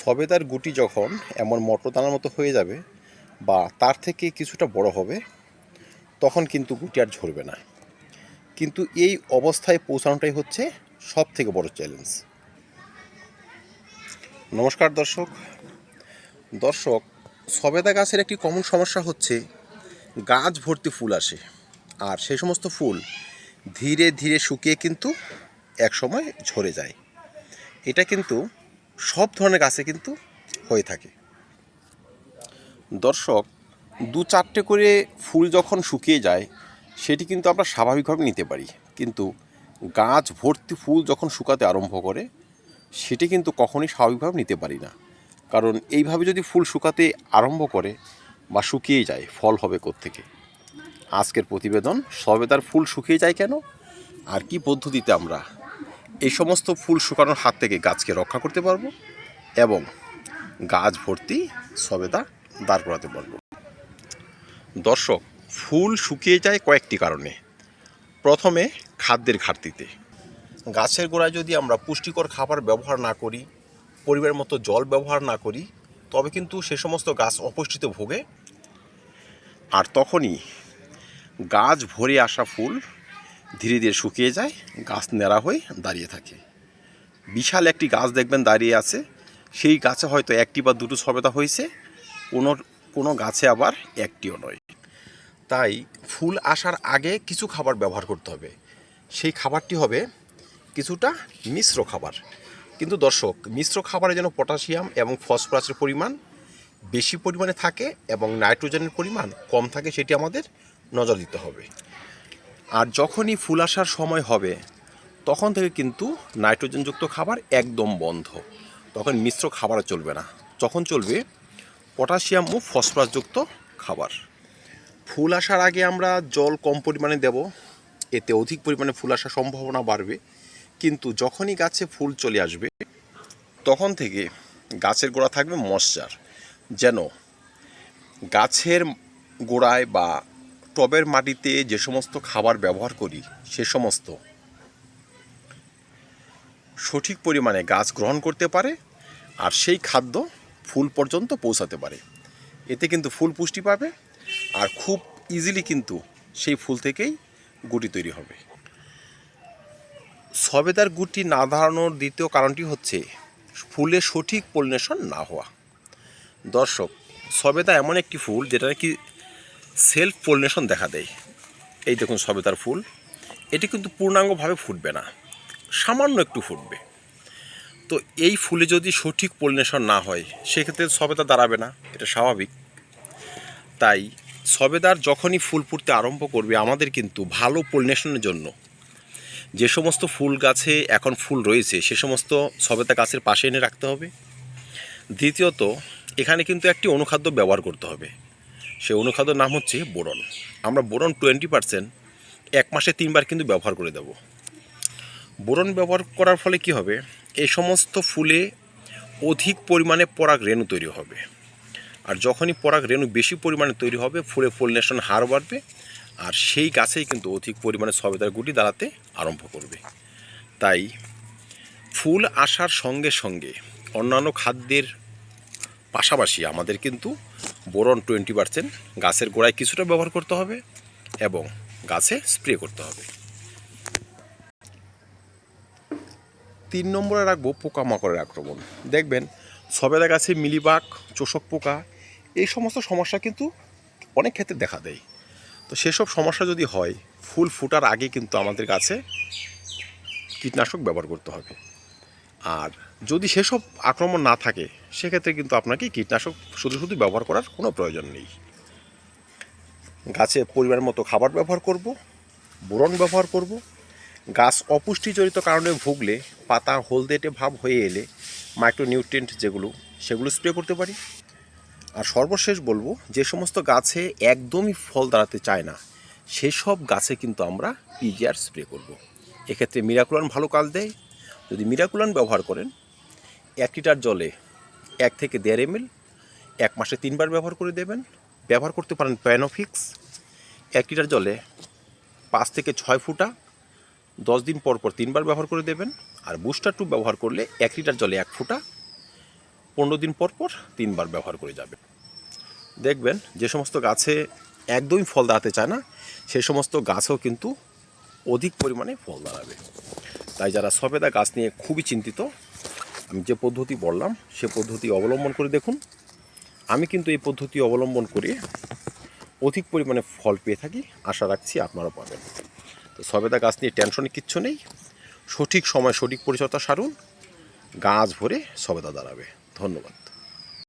সবেদার গুটি যখন এমন মটরদানার মতো হয়ে যাবে বা তার থেকে কিছুটা বড় হবে, তখন কিন্তু গুটি আর ঝরবে না। কিন্তু এই অবস্থায় পৌঁছানোটাই হচ্ছে সব থেকে বড় চ্যালেঞ্জ নমস্কার দর্শক। দর্শক, সবেদা গাছের একটি কমন সমস্যা হচ্ছে গাছ ভর্তি ফুল আসে আর সেই সমস্ত ফুল ধীরে ধীরে শুকিয়ে কিন্তু একসময় ঝরে যায়। এটা কিন্তু সব ধরনের গাছে কিন্তু হয়ে থাকে। দর্শক, দু চারটে করে ফুল যখন শুকিয়ে যায়, সেটি কিন্তু আমরা স্বাভাবিকভাবে নিতে পারি। কিন্তু গাছ ভর্তি ফুল যখন শুকাতে আরম্ভ করে, সেটি কিন্তু কখনই স্বাভাবিকভাবে নিতে পারি না। কারণ এইভাবে যদি ফুল শুকাতে আরম্ভ করে বা শুকিয়ে যায়, ফল হবে থেকে আজকের প্রতিবেদন, সবেদার ফুল শুকিয়ে যায় কেন? আর কি পদ্ধতিতে আমরা এই সমস্ত ফুল শুকানোর হাত থেকে গাছকে রক্ষা করতে পারব এবং গাছ ভর্তি সবেদা দাঁড় করাতে পারব। দর্শক, ফুল শুকিয়ে যায় কয়েকটি কারণে। প্রথমে, খাদ্যের ঘাটতিতে। গাছের গোড়ায় যদি আমরা পুষ্টিকর খাবার ব্যবহার না করি, পরিবার মতো জল ব্যবহার না করি, তবে কিন্তু সে সমস্ত গাছ অপুষ্টিতে ভোগে। আর তখনই গাছ ভরে আসা ফুল ধীরে ধীরে শুকিয়ে যায়, গাছ ন্যাড়া হয়ে দাঁড়িয়ে থাকে। বিশাল একটি গাছ দেখবেন দাঁড়িয়ে আছে, সেই গাছে হয়তো একটি বা দুটো সবেদা হয়েছে, কোনো কোনো গাছে আবার একটিও নয়। তাই ফুল আসার আগে কিছু খাবার ব্যবহার করতে হবে। সেই খাবারটি হবে কিছুটা মিশ্র খাবার। কিন্তু দর্শক, মিশ্র খাবারে যেন পটাশিয়াম এবং ফসফরাসের পরিমাণ বেশি পরিমাণে থাকে এবং নাইট্রোজেনের পরিমাণ কম থাকে, সেটি আমাদের নজর দিতে হবে। আর যখনই ফুল আসার সময় হবে, তখন থেকে কিন্তু নাইট্রোজেনযুক্ত খাবার একদম বন্ধ। তখন মিশ্র খাবারও চলবে না। তখন চলবে পটাশিয়াম ও ফসফরাসযুক্ত খাবার। ফুল আসার আগে আমরা জল কম পরিমাণে দেব। এতে অধিক পরিমাণে ফুল আসার সম্ভাবনা বাড়বে। কিন্তু যখনই গাছে ফুল চলে আসবে, তখন থেকে গাছের গোড়া থাকবে মশ্চার যেন গাছের গোড়ায় বা টবের মাটিতে যে সমস্ত খাবার ব্যবহার করি, সে সমস্ত। সঠিক পরিমাণে গাছ গ্রহণ করতে পারে আর সেই খাদ্য ফুল পর্যন্ত পৌঁছাতে পারে। এতে কিন্তু ফুল পুষ্টি পাবে আর খুব ইজিলি কিন্তু সেই ফুল থেকেই গুটি তৈরি হবে। সবেদার গুটি না দাঁড়ানোর দ্বিতীয় কারণটি হচ্ছে ফুলে সঠিক পলিনেশন না হওয়া। দর্শক, সবেদা এমন একটি ফুল যেটা নাকি সেলফ পলিনেশন দেখা দেয়। এই দেখুন সবেতার ফুল। এটি কিন্তু পূর্ণাঙ্গভাবে ফুটবে না। সামান্য একটু ফুটবে। তো এই ফুলে যদি সঠিক পলিনেশন না হয়, সেক্ষেত্রে সবেদা দাঁড়াবে না। এটা স্বাভাবিক। তাই সবেদার যখনই ফুল ফুটতে আরম্ভ করবে, আমাদের কিন্তু ভালো পলিনেশনের জন্য যে সমস্ত ফুল গাছে এখন ফুল রয়েছে, সে সমস্ত সবেদা গাছের পাশে এনে রাখতে হবে। দ্বিতীয়ত, এখানে কিন্তু একটি অনুখাদ্য ব্যবহার করতে হবে। সে অনুখাদ্যর নাম হচ্ছে বোরন। আমরা বোরন টোয়েন্টি পারসেন্ট এক মাসে তিনবার কিন্তু ব্যবহার করে দেব। বোরন ব্যবহার করার ফলে কি হবে? এই সমস্ত ফুলে অধিক পরিমাণে পরাগ রেণু তৈরি হবে। আর যখনই পরাগ রেণু বেশি পরিমাণে তৈরি হবে, ফুলে পলিনেশন হার বাড়বে আর সেই গাছেই কিন্তু অধিক পরিমাণে সবেদার গুটি দাঁড়াতে আরম্ভ করবে। তাই ফুল আসার সঙ্গে সঙ্গে অন্যান্য খাদ্যের পাশাপাশি আমাদের কিন্তু বোরন টোয়েন্টি পার্সেন্ট, গাছের গোড়ায় কিছুটা ব্যবহার করতে হবে এবং গাছে স্প্রে করতে হবে। তিন নম্বরে রাখব পোকামাকড়ের আক্রমণ। দেখবেন সবেদা গাছে মিলিবাগ, চোষক পোকা, এই সমস্ত সমস্যা কিন্তু অনেক ক্ষেত্রে দেখা দেয়। তো সেসব সমস্যা যদি হয়, ফুল ফুটার আগে কিন্তু আমাদের গাছে কীটনাশক ব্যবহার করতে হবে। আর যদি সেসব আক্রমণ না থাকে, সেক্ষেত্রে কিন্তু আপনাকে কীটনাশক শুধু শুধু ব্যবহার করার কোনো প্রয়োজন নেই গাছে পরিবার মতো খাবার ব্যবহার করব, বোরন ব্যবহার করব, গাছ অপুষ্টিজনিত কারণে ভুগলে, পাতা হলদেটে ভাব হয়ে এলে মাইক্রোনিউট্রিয়েন্ট যেগুলো, সেগুলো স্প্রে করতে পারি আর সর্বশেষ বলব, যে সমস্ত গাছে একদমই ফল দাঁড়াতে চায় না, সেসব গাছে কিন্তু আমরা পিজিআর স্প্রে করব। এক্ষেত্রে মিরাকুলান ভালো কাজ দেয় যদি মিরাকুলান ব্যবহার করেন, এক লিটার জলে এক থেকে দেড় এমএল, এক মাসে তিনবার ব্যবহার করে দেবেন। ব্যবহার করতে পারেন প্যানোফিক্স এক লিটার জলে পাঁচ থেকে ছয় ফুটা, দশ দিন পর পর তিনবার ব্যবহার করে দেবেন। আর বুস্টার টু ব্যবহার করলে এক লিটার জলে এক ফুটা, পনেরো দিন পর পর তিনবার ব্যবহার করে যাবেন। দেখবেন, যে সমস্ত গাছে একদমই ফল দাঁড়াতে চায় না, সে সমস্ত গাছেও কিন্তু অধিক পরিমাণে ফল দাঁড়াবে। তাই যারা সবেদা গাছ নিয়ে খুবই চিন্তিত, আমি যে পদ্ধতি বললাম, সে পদ্ধতি অবলম্বন করে দেখুন। আমি কিন্তু এই পদ্ধতি অবলম্বন করে অধিক পরিমাণে ফল পেয়ে থাকি, আশা রাখছি আপনারা পাবেন। তো সবেদা গাছ নিয়ে টেনশনে কিচ্ছু নেই, সঠিক সময় সঠিক পরিচর্যা সারুন, গাছ ভরে সবেদা দাঁড়াবে। ধন্যবাদ।